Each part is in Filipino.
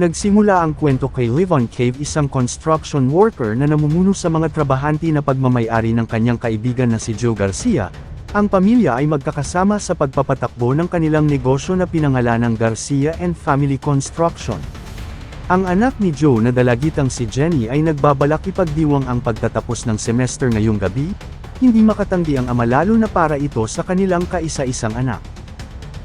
Nagsimula ang kwento kay Livon Cave isang construction worker na namumuno sa mga trabahante na pagmamayari ng kanyang kaibigan na si Joe Garcia, ang pamilya ay magkakasama sa pagpapatakbo ng kanilang negosyo na pinangalanang Garcia and Family Construction. Ang anak ni Joe na dalagitang si Jenny ay nagbabalak ipagdiwang ang pagtatapos ng semester ngayong gabi, hindi makatanggi ang ama lalo na para ito sa kanilang kaisa-isang anak.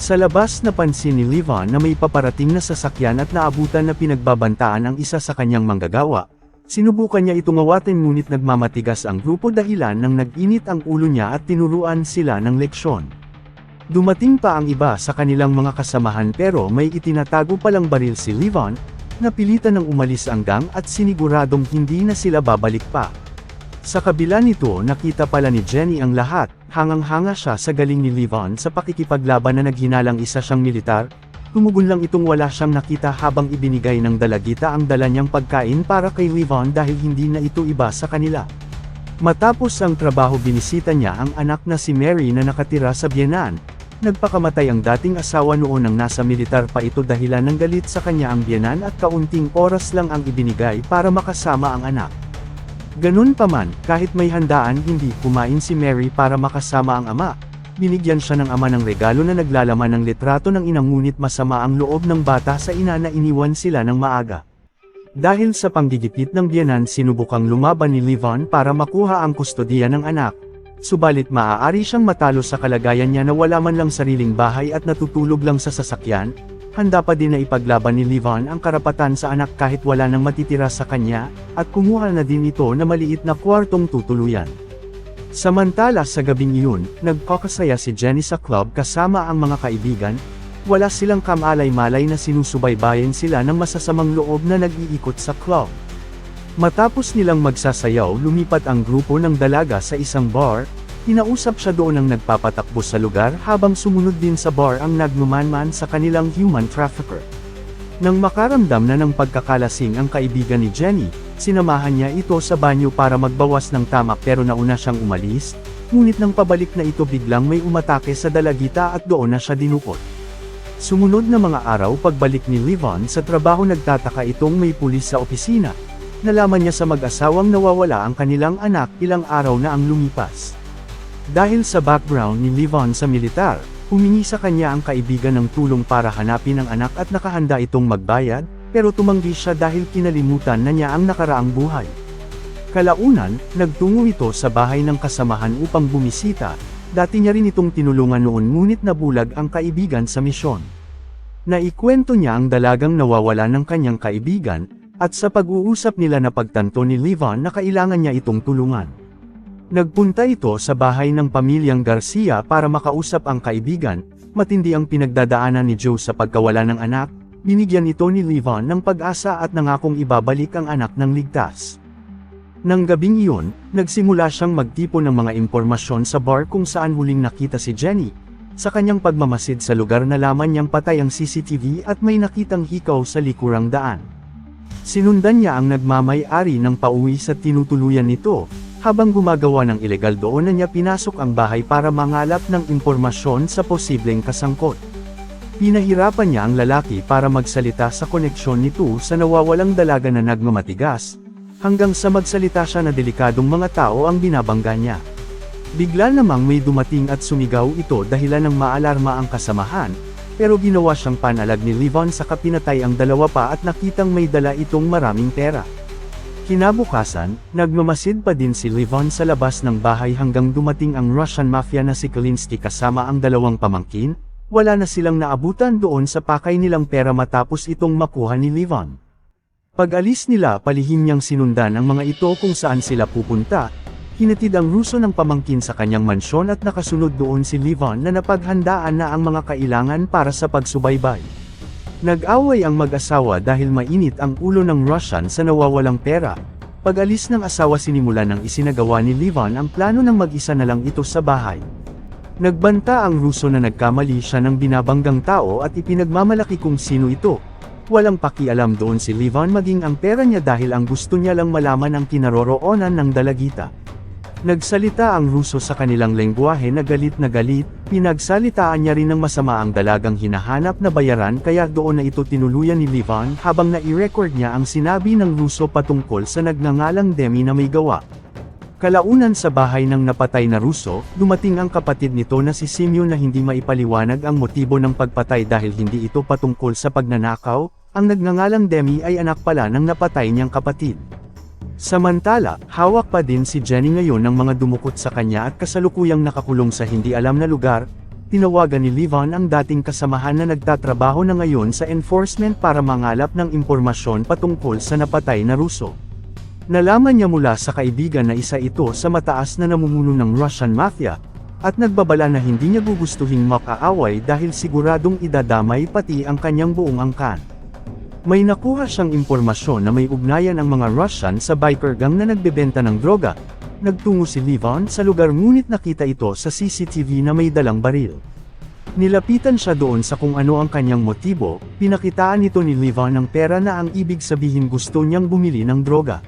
Sa labas napansin ni Livon na may paparating na sasakyan at naabutan na pinagbabantaan ang isa sa kanyang manggagawa. Sinubukan niya itong awatin ngunit nagmamatigas ang grupo dahilan nang nag-init ang ulo niya at tinuruan sila ng leksyon. Dumating pa ang iba sa kanilang mga kasamahan pero may itinatago palang baril si Livon, napilitan ng umalis ang gang at siniguradong hindi na sila babalik pa. Sa kabila nito nakita pala ni Jenny ang lahat, hangang-hanga siya sa galing ni Livon sa pakikipaglaban na naghinalang isa siyang militar, tumugon lang itong wala siyang nakita habang ibinigay ng dalagita ang dala niyang pagkain para kay Livon dahil hindi na ito iba sa kanila. Matapos ang trabaho binisita niya ang anak na si Mary na nakatira sa Bienan, nagpakamatay ang dating asawa noon nang nasa militar pa ito dahilan ng galit sa kanya ang Bienan at kaunting oras lang ang ibinigay para makasama ang anak. Ganun pa man, kahit may handaan hindi kumain si Mary para makasama ang ama. Binigyan siya ng ama ng regalo na naglalaman ng litrato ng inang ngunit masama ang loob ng bata sa ina na iniwan sila ng maaga. Dahil sa panggigipit ng biyanan sinubukang lumaban ni Livon para makuha ang kustodiya ng anak. Subalit maaari siyang matalo sa kalagayan niya na wala man lang sariling bahay at natutulog lang sa sasakyan, handa pa din na ipaglaban ni Livon ang karapatan sa anak kahit wala nang matitira sa kanya, at kumuha na din ito na maliit na kwartong tutuluyan. Samantala sa gabing iyon, nagkakasaya si Jenny sa club kasama ang mga kaibigan, wala silang kamalay-malay na sinusubaybayan sila ng masasamang loob na nag-iikot sa club. Matapos nilang magsasayaw lumipat ang grupo ng dalaga sa isang bar, Hinausap siya doon ng nagpapatakbo sa lugar habang sumunod din sa bar ang nagnumanman sa kanilang human trafficker. Nang makaramdam na ng pagkakalasing ang kaibigan ni Jenny, sinamahan niya ito sa banyo para magbawas ng tamak pero nauna siyang umalis, ngunit nang pabalik na ito biglang may umatake sa dalagita at doon na siya dinukot. Sumunod na mga araw pagbalik ni Livon sa trabaho nagtataka itong may pulis sa opisina. Nalaman niya sa mag-asawang nawawala ang kanilang anak ilang araw na ang lumipas. Dahil sa background ni Livon sa militar, humingi sa kanya ang kaibigan ng tulong para hanapin ang anak at nakahanda itong magbayad, pero tumanggi siya dahil kinalimutan na niya ang nakaraang buhay. Kalaunan, nagtungo ito sa bahay ng kasamahan upang bumisita, dati niya rin itong tinulungan noon ngunit nabulag ang kaibigan sa misyon. Naikwento niya ang dalagang nawawala ng kanyang kaibigan, at sa pag-uusap nila na pagtanto ni Livon na kailangan niya itong tulungan. Nagpunta ito sa bahay ng pamilyang Garcia para makausap ang kaibigan, matindi ang pinagdadaanan ni Joe sa pagkawala ng anak, binigyan ito ni Livon ng pag-asa at nangakong ibabalik ang anak ng ligtas. Nang gabing iyon, nagsimula siyang magtipon ng mga impormasyon sa bar kung saan huling nakita si Jenny. Sa kanyang pagmamasid sa lugar nalaman niyang patay ang CCTV at may nakitang hikaw sa likurang daan. Sinundan niya ang nagmamay-ari ng pauwi sa tinutuluyan nito, habang gumagawa ng ilegal doon na niya pinasok ang bahay para mangalap ng impormasyon sa posibleng kasangkot. Pinahirapan niya ang lalaki para magsalita sa koneksyon nito sa nawawalang dalaga na nagmamatigas, hanggang sa magsalita siya na delikadong mga tao ang binabangga niya. Bigla namang may dumating at sumigaw ito dahilan ng maalarma ang kasamahan, pero ginawa siyang panalag ni Livon sa kapinatay ang dalawa pa at nakitang may dala itong maraming pera. Kinabukasan, nagmamasid pa din si Livon sa labas ng bahay hanggang dumating ang Russian mafia na si Kalinsky kasama ang dalawang pamangkin, wala na silang naabutan doon sa pakay nilang pera matapos itong makuha ni Livon. Pag-alis nila palihim niyang sinundan ang mga ito kung saan sila pupunta, hinatid ang Ruso ng pamangkin sa kanyang mansyon at nakasunod doon si Livon na napaghandaan na ang mga kailangan para sa pagsubaybay. Nag-away ang mag-asawa dahil mainit ang ulo ng Russian sa nawawalang pera. Pag-alis ng asawa sinimula ng isinagawa ni Livon ang plano ng mag-isa na lang ito sa bahay. Nagbanta ang Ruso na nagkamali siya ng binabanggang tao at ipinagmamalaki kung sino ito. Walang pakialam doon si Livon maging ang pera niya dahil ang gusto niya lang malaman ang kinaroroonan ng dalagita. Nagsalita ang Ruso sa kanilang lengguwahe na galit na galit, pinagsalitaan niya rin ng masama ang dalagang hinahanap na bayaran kaya doon na ito tinuluyan ni Livan habang na-record niya ang sinabi ng Ruso patungkol sa nagngangalang Demi na may gawa. Kalaunan sa bahay ng napatay na Ruso, dumating ang kapatid nito na si Simeon na hindi maipaliwanag ang motibo ng pagpatay dahil hindi ito patungkol sa pagnanakaw, ang nagngangalang Demi ay anak pala ng napatay niyang kapatid. Samantala, hawak pa din si Jenny ngayon ng mga dumukot sa kanya at kasalukuyang nakakulong sa hindi alam na lugar, tinawagan ni Livon ang dating kasamahan na nagtatrabaho na ngayon sa enforcement para mangalap ng impormasyon patungkol sa napatay na Ruso. Nalaman niya mula sa kaibigan na isa ito sa mataas na namumuno ng Russian Mafia, at nagbabala na hindi niya gugustuhing makaaway dahil siguradong idadamay pati ang kanyang buong angkan. May nakuha siyang impormasyon na may ugnayan ang mga Russian sa biker gang na nagbebenta ng droga. Nagtungo si Livon sa lugar ngunit nakita ito sa CCTV na may dalang baril. Nilapitan siya doon sa kung ano ang kanyang motibo, pinakitaan nito ni Livon ng pera na ang ibig sabihin gusto niyang bumili ng droga.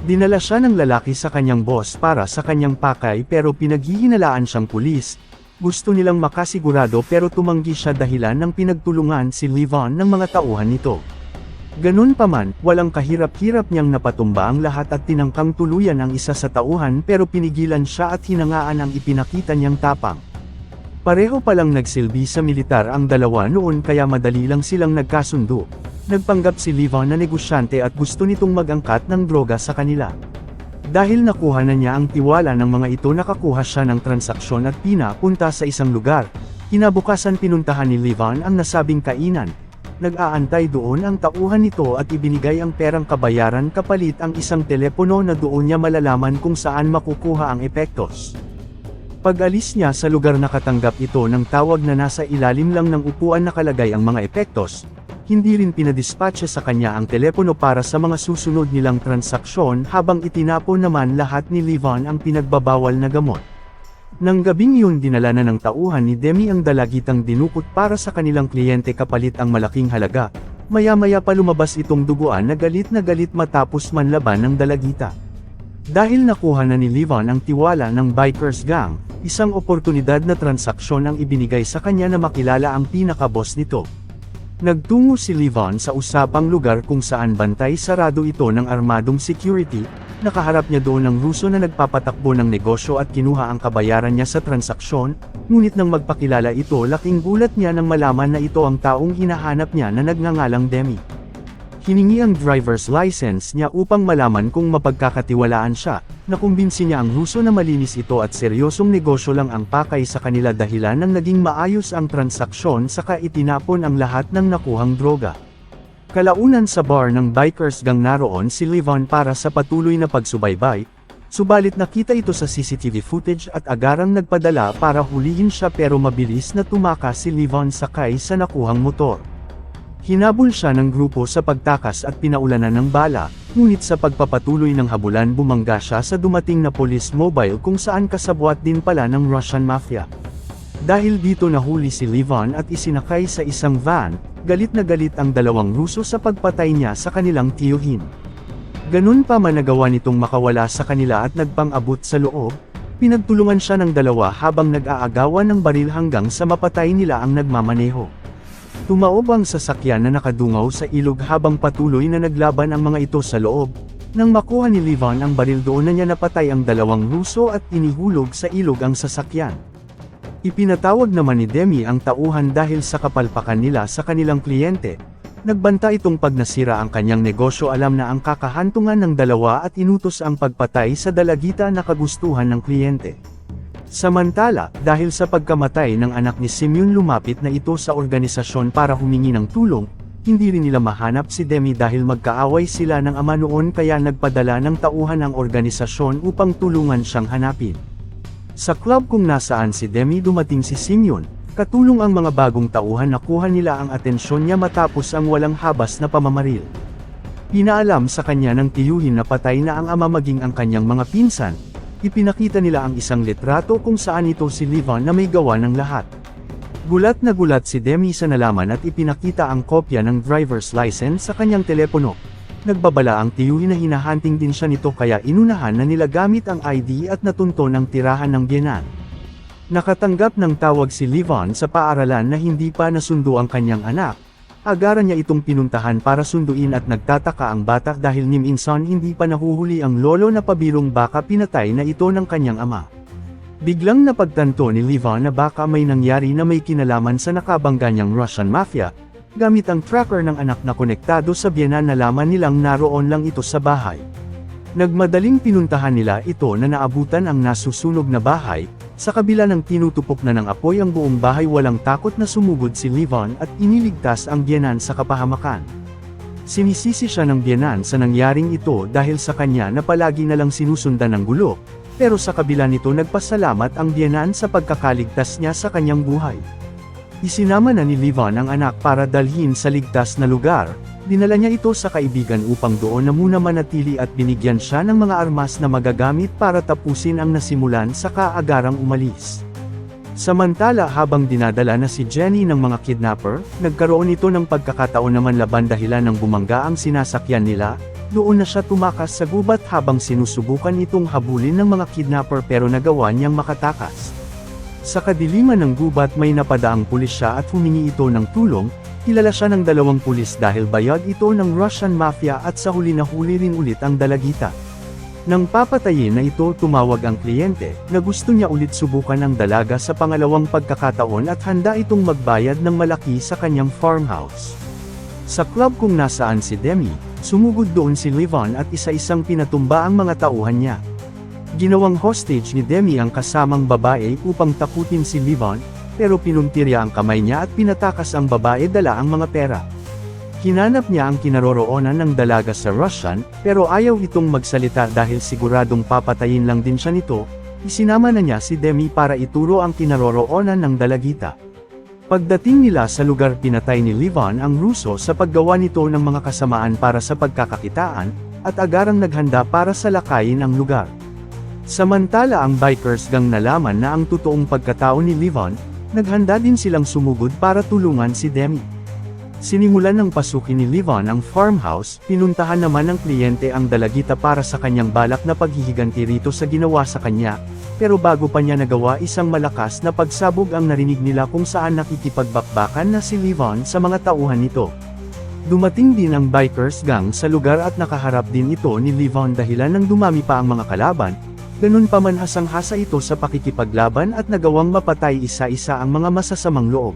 Dinala siya ng lalaki sa kanyang boss para sa kanyang pakay pero pinaghihinalaan siyang pulis. Gusto nilang makasigurado pero tumanggi siya dahilan ng pinagtulungan si Livon ng mga tauhan nito. Ganun pa man, walang kahirap-hirap niyang napatumba ang lahat at tinangkang tuluyan ang isa sa tauhan pero pinigilan siya at hinangaan ang ipinakita niyang tapang. Pareho palang nagsilbi sa militar ang dalawa noon kaya madali lang silang nagkasundo. Nagpanggap si Livon na negosyante at gusto nitong magangkat ng droga sa kanila. Dahil nakuha na niya ang tiwala ng mga ito nakakuha siya ng transaksyon at pinapunta sa isang lugar. Kinabukasan pinuntahan ni Livon ang nasabing kainan, Nag-aantay doon ang tauhan nito at ibinigay ang perang kabayaran kapalit ang isang telepono na doon niya malalaman kung saan makukuha ang epektos. Pag-alis niya sa lugar nakatanggap ito ng tawag na nasa ilalim lang ng upuan nakalagay ang mga epektos, hindi rin pinadispatcha sa kanya ang telepono para sa mga susunod nilang transaksyon habang itinapon naman lahat ni Livon ang pinagbabawal na gamot. Nang gabing yun dinala na ng tauhan ni Demi ang dalagitang dinukot para sa kanilang kliyente kapalit ang malaking halaga, maya-maya pa lumabas itong duguan na galit na galit matapos manlaban ng dalagita. Dahil nakuha na ni Livon ang tiwala ng bikers gang, isang oportunidad na transaksyon ang ibinigay sa kanya na makilala ang pinaka-boss nito. Nagtungo si Livon sa usapang lugar kung saan bantay sarado ito ng armadong security, Nakaharap niya doon ng Ruso na nagpapatakbo ng negosyo at kinuha ang kabayaran niya sa transaksyon, ngunit nang magpakilala ito laking gulat niya nang malaman na ito ang taong hinahanap niya na nagngangalang Demi. Hiningi ang driver's license niya upang malaman kung mapagkakatiwalaan siya, nakumbinsi niya ang Ruso na malinis ito at seryosong negosyo lang ang pakay sa kanila dahilan ng naging maayos ang transaksyon saka itinapon ang lahat ng nakuhang droga. Kalaunan sa bar ng bikers gang naroon si Livon para sa patuloy na pagsubaybay, subalit nakita ito sa CCTV footage at agarang nagpadala para hulihin siya pero mabilis na tumakas si Livon sakay sa nakuhang motor. Hinabol siya ng grupo sa pagtakas at pinaulanan ng bala, ngunit sa pagpapatuloy ng habulan bumangga siya sa dumating na police mobile kung saan kasabwat din pala ng Russian Mafia. Dahil dito nahuli si Livon at isinakay sa isang van, galit na galit ang dalawang Ruso sa pagpatay niya sa kanilang tiyuhin. Ganun pa man nagawa nitong makawala sa kanila at nagpang-abot sa loob, pinagtulungan siya ng dalawa habang nag-aagawan ng baril hanggang sa mapatay nila ang nagmamaneho. Tumaob ang sasakyan na nakadungaw sa ilog habang patuloy na naglaban ang mga ito sa loob. Nang makuha ni Livon ang baril doon na niya napatay ang dalawang Ruso at inihulog sa ilog ang sasakyan. Ipinatawag naman ni Demi ang tauhan dahil sa kapalpakan nila sa kanilang kliyente. Nagbanta itong pag nasira ang kanyang negosyo alam na ang kakahantungan ng dalawa at inutos ang pagpatay sa dalagita na kagustuhan ng kliyente. Samantala, dahil sa pagkamatay ng anak ni Simeon lumapit na ito sa organisasyon para humingi ng tulong, hindi rin nila mahanap si Demi dahil magkaaway sila ng ama noon kaya nagpadala ng tauhan ang organisasyon upang tulungan siyang hanapin. Sa club kung nasaan si Demi dumating si Simeon, katulong ang mga bagong tauhan nakuha nila ang atensyon niya matapos ang walang habas na pamamaril. Pinaalam sa kanya ng tiyuhin na patay na ang ama maging ang kanyang mga pinsan, ipinakita nila ang isang litrato kung saan ito si Livon na may gawa ng lahat. Gulat na gulat si Demi sa nalaman at ipinakita ang kopya ng driver's license sa kanyang telepono. Nagbabala ang tiyuhin na hinahunting din siya nito kaya inunahan na nila gamit ang ID at natunton ang tirahan ng biyenan. Nakatanggap ng tawag si Livon sa paaralan na hindi pa nasundo ang kanyang anak. Agaran niya itong pinuntahan para sunduin at nagtataka ang bata dahil ni minsan hindi pa nahuhuli ang lolo na pabirong baka pinatay na ito ng kanyang ama. Biglang napagtanto ni Livon na baka may nangyari na may kinalaman sa nakabangga niyang Russian Mafia, gamit ang tracker ng anak na konektado sa biyenan nalaman nilang naroon lang ito sa bahay. Nagmadaling pinuntahan nila ito na naabutan ang nasusunog na bahay, sa kabila ng tinutupok na ng apoy ang buong bahay walang takot na sumugod si Livon at iniligtas ang biyenan sa kapahamakan. Sinisisi siya ng biyenan sa nangyaring ito dahil sa kanya na palagi na lang sinusundan ng gulo, pero sa kabila nito nagpasalamat ang biyenan sa pagkakaligtas niya sa kanyang buhay. Isinama na ni Livon ang anak para dalhin sa ligtas na lugar, dinala niya ito sa kaibigan upang doon na muna manatili at binigyan siya ng mga armas na magagamit para tapusin ang nasimulan sa kaagarang umalis. Samantala habang dinadala na si Jenny ng mga kidnapper, nagkaroon ito ng pagkakataon naman laban dahilan ng bumangga ang sinasakyan nila, doon na siya tumakas sa gubat habang sinusubukan itong habulin ng mga kidnapper pero nagawa niyang makatakas. Sa kadiliman ng gubat may napadaang pulisya at humingi ito ng tulong, kilala siya ng dalawang pulis dahil bayag ito ng Russian Mafia at sa huli na huli rin ulit ang dalagita. Nang papatayin na ito tumawag ang kliyente, na gusto niya ulit subukan ang dalaga sa pangalawang pagkakataon at handa itong magbayad ng malaki sa kanyang farmhouse. Sa club kung nasaan si Demi, sumugod doon si Livon at isa-isang pinatumba ang mga tauhan niya. Ginawang hostage ni Demi ang kasamang babae upang takutin si Livon, pero pinuntirya ang kamay niya at pinatakas ang babae dala ang mga pera. Hinanap niya ang kinaroroonan ng dalaga sa Russian, pero ayaw itong magsalita dahil siguradong papatayin lang din siya nito, isinama na niya si Demi para ituro ang kinaroroonan ng dalagita. Pagdating nila sa lugar pinatay ni Livon ang Ruso sa paggawa nito ng mga kasamaan para sa pagkakakitaan, at agarang naghanda para sa lakayin ang lugar. Samantala ang bikers gang nalaman na ang totoong pagkatao ni Livon, naghanda din silang sumugod para tulungan si Demi. Sinimulan ng pasukin ni Livon ang farmhouse, pinuntahan naman ng kliyente ang dalagita para sa kanyang balak na paghihiganti rito sa ginawa sa kanya, pero bago pa niya nagawa isang malakas na pagsabog ang narinig nila kung saan nakikipagbakbakan na si Livon sa mga tauhan nito. Dumating din ang bikers gang sa lugar at nakaharap din ito ni Livon dahilan ng dumami pa ang mga kalaban, ganun pa man hasang-hasa ito sa pakikipaglaban at nagawang mapatay isa-isa ang mga masasamang loob.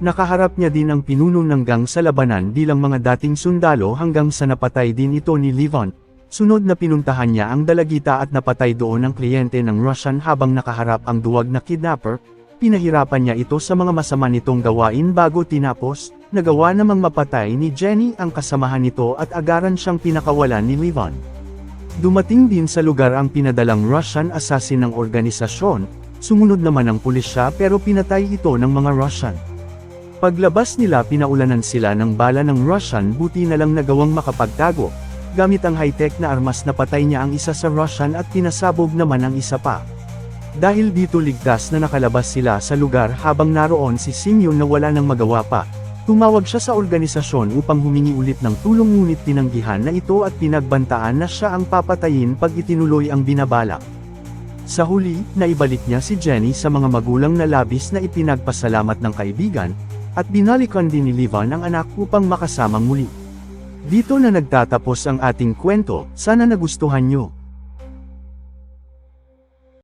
Nakaharap niya din ang pinuno ng gang sa labanan bilang mga dating sundalo hanggang sa napatay din ito ni Livon. Sunod na pinuntahan niya ang dalagita at napatay doon ang kliyente ng Russian habang nakaharap ang duwag na kidnapper, pinahirapan niya ito sa mga masama nitong gawain bago tinapos, nagawa namang mapatay ni Jenny ang kasamahan nito at agaran siyang pinakawalan ni Livon. Dumating din sa lugar ang pinadalang Russian assassin ng organisasyon, sumunod naman ang pulisya pero pinatay ito ng mga Russian. Paglabas nila pinaulanan sila ng bala ng Russian buti na lang nagawang makapagtago, gamit ang high-tech na armas na patay niya ang isa sa Russian at pinasabog naman ang isa pa. Dahil dito ligtas na nakalabas sila sa lugar habang naroon si Simeon na wala nang magawa pa, tumawag siya sa organisasyon upang humingi ulit ng tulong ngunit tinanggihan na ito at pinagbantaan na siya ang papatayin pag itinuloy ang binabalak. Sa huli, naibalik niya si Jenny sa mga magulang na labis na ipinagpasalamat ng kaibigan, at binalikan din ni Livon ang anak upang makasamang muli. Dito na nagtatapos ang ating kwento, sana nagustuhan nyo.